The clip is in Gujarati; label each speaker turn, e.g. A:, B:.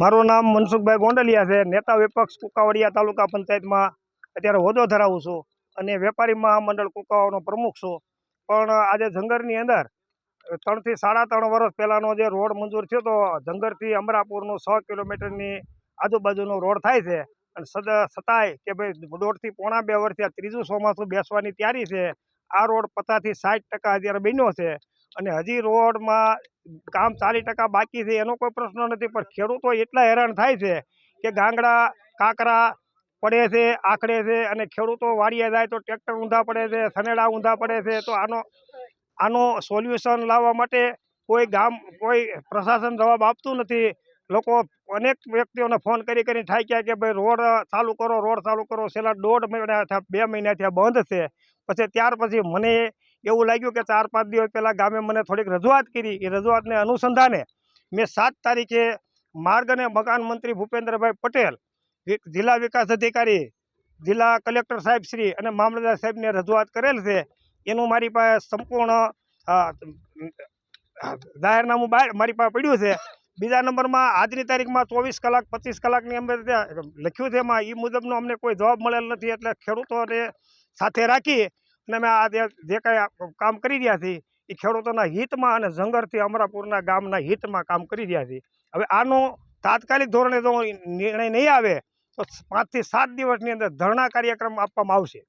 A: મારું નામ મનસુખભાઈ ગોંડલિયા છે. નેતા વિપક્ષ કુકાવડિયા તાલુકા પંચાયતમાં અત્યારે હોદ્દો ધરાવું છું અને વેપારી મહામંડળ કુકાવાનો પ્રમુખ છું. પણ આજે જંગરની અંદર ત્રણથી સાડા ત્રણ વર્ષ પહેલાંનો જે રોડ મંજૂર થયો તો જંગરથી અમરાપુરનું છ કિલોમીટરની આજુબાજુનો રોડ થાય છે. અને સદ છતાંય કે ભાઈ દોઢથી પોણા બે વર્ષથી આ ત્રીજું ચોમાસું બેસવાની તૈયારી છે. આ રોડ પચાસથી સાઠ ટકા અત્યારે બન્યો છે. અને હજી રોડમાં કામ ચાલીસ ટકા બાકી છે, એનો કોઈ પ્રશ્ન નથી, પણ ખેડૂતો એટલા હેરાન થાય છે કે ગાંગડા, કાંકરા પડે છે, આખડે છે અને ખેડૂતો વાળીએ જાય તો ટ્રેક્ટર ઊંધા પડે છે સનેડા ઊંધા પડે છે, તો આનો આનો સોલ્યુશન લાવવા માટે કોઈ ગામ, કોઈ પ્રશાસન જવાબ આપતું નથી. લોકો અનેક વ્યક્તિઓને ફોન કરી કરી થાક્યા કે ભાઈ રોડ ચાલુ કરો, રોડ ચાલુ કરો, છેલ્લા દોઢ મહિના બે મહિનાથી આ બંધ છે. પછી ત્યાર પછી મને એવું લાગ્યું કે ચાર, પાંચ દિવસ પહેલાં ગામે મને થોડીક રજૂઆત કરી. એ રજૂઆતને અનુસંધાને મેં સાત તારીખે માર્ગ અને મકાન મંત્રી ભૂપેન્દ્રભાઈ પટેલ જિલ્લા વિકાસ અધિકારી, જિલ્લા કલેક્ટર સાહેબ શ્રી અને મામલતદાર સાહેબને રજૂઆત કરેલ છે. એનું મારી પાસે સંપૂર્ણ જાહેરનામું બહાર મારી પાસે પડ્યું છે. બીજા નંબરમાં આજની તારીખમાં ચોવીસ કલાક, પચીસ કલાકની અંદર લખ્યું છે એમાં એ મુજબનો અમને કોઈ જવાબ મળેલ નથી. એટલે ખેડૂતોને સાથે રાખી અને અમે આ જે કાંઈ કામ કરી રહ્યા છીએ, એ ખેડૂતોના હિતમાં અને ઝંગરથી અમરાપુરના ગામના હિતમાં કામ કરી રહ્યા છીએ. હવે આનો તાત્કાલિક ધોરણે જો નિર્ણય નહીં આવે, તો પાંચથી સાત દિવસની અંદર ધરણા કાર્યક્રમ આપવામાં આવશે.